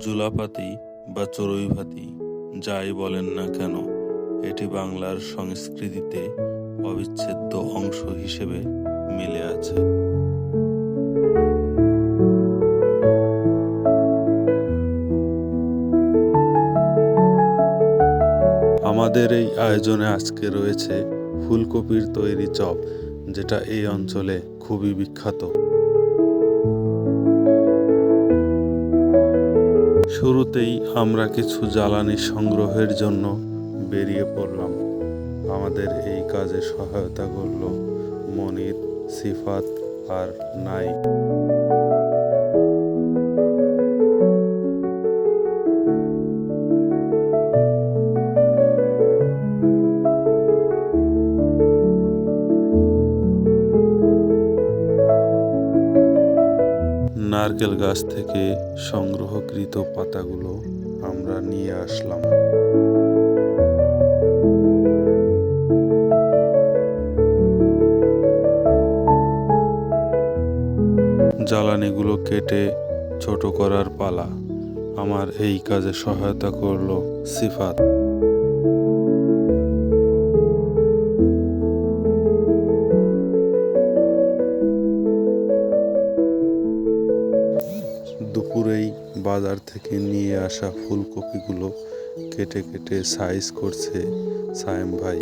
জুলাপাতি বা চড়ুইভাতি, যাই বলেন না কেন, এটি বাংলার সংস্কৃতিতে অবিচ্ছেদ্য অংশ হিসেবে মিলে আছে। আমাদের এই আয়োজনে আজকে রয়েছে ফুলকপির তৈরি চপ, যেটা এই অঞ্চলে খুবই বিখ্যাত। শুরুতেই আমরা কিছু জ্বালানি সংগ্রহের জন্য বেরিয়ে পড়লাম। আমাদের এই কাজে সহায়তা করল মনির, সিফাত আর নাই নারকেল গাছ থেকে সংগ্রহকৃত পাতাগুলো আমরা নিয়ে আসলাম। জ্বালানিগুলো কেটে ছোট করার পালা আমার এই কাজে সহায়তা করল সিফাত। দুপুরেই বাজার থেকে নিয়ে আসা ফুলকপিগুলো কেটে কেটে সাইজ করছে সায়েম ভাই।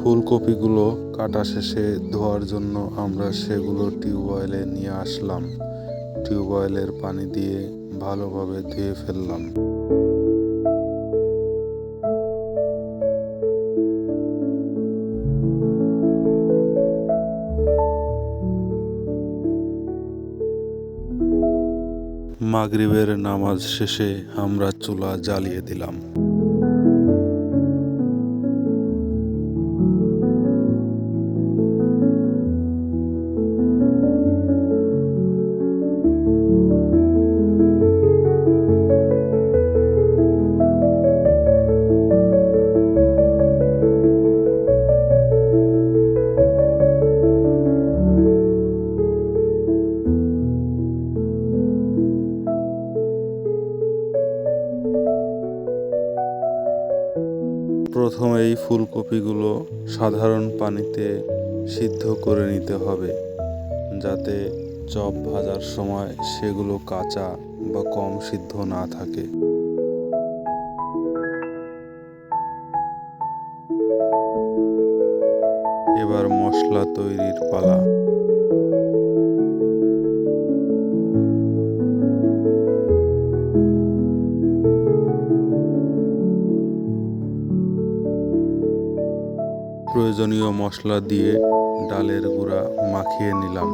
ফুলকপিগুলো কাটা শেষে ধোয়ার জন্য আমরা সেগুলো টিউবওয়েলে নিয়ে আসলাম। টিউবওয়েলের পানি দিয়ে ভালোভাবে ধুয়ে ফেললাম। মাগরিবের নামাজ শেষে আমরা চুলা জ্বালিয়ে দিলাম। প্রথমেই ফুলকপিগুলো সাধারণ পানিতে সিদ্ধ করে নিতে হবে, যাতে চপ ভাজার সময় সেগুলো কাঁচা বা কম সিদ্ধ না থাকে। এবার মশলা তৈরির পালা। প্রয়োজনীয় মশলা দিয়ে ডালের গুঁড়া মাখিয়ে নিলাম।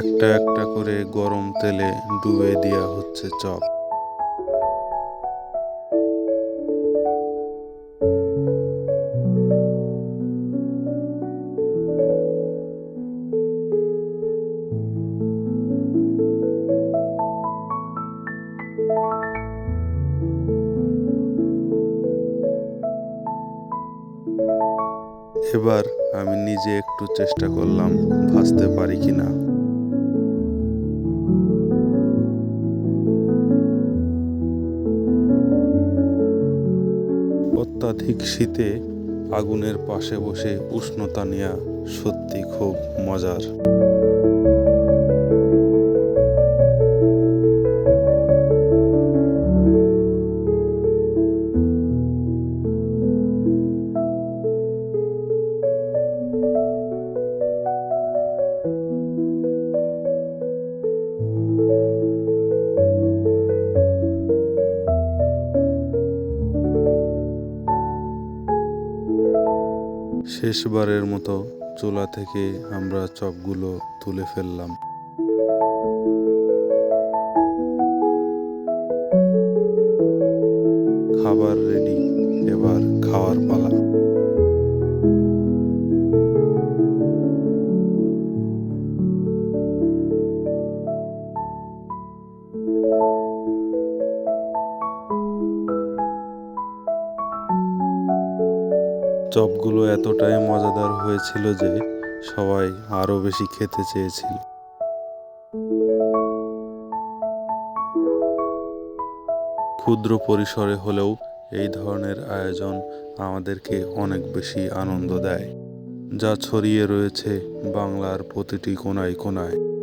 একটা একটা করে গরম তেলে ডুবে দেওয়া হচ্ছে চপ। এবার আমি নিজে একটু চেষ্টা করলাম ভাসতে পারি কি না অত্যাধিক শীতে আগুনের পাশে বসে উষ্ণতা নেওয়া সত্যি খুব মজার। শেষবারের মতো চুলা থেকে আমরা চপগুলো তুলে ফেললাম। চপগুলো এতটাই মজাদার হয়েছিল যে সবাই আরও বেশি খেতে চেয়েছিল। ক্ষুদ্র পরিসরে হলেও এই ধরনের আয়োজন আমাদেরকে অনেক বেশি আনন্দ দেয়, যা ছড়িয়ে রয়েছে বাংলার প্রতিটি কোনায় কোনায়।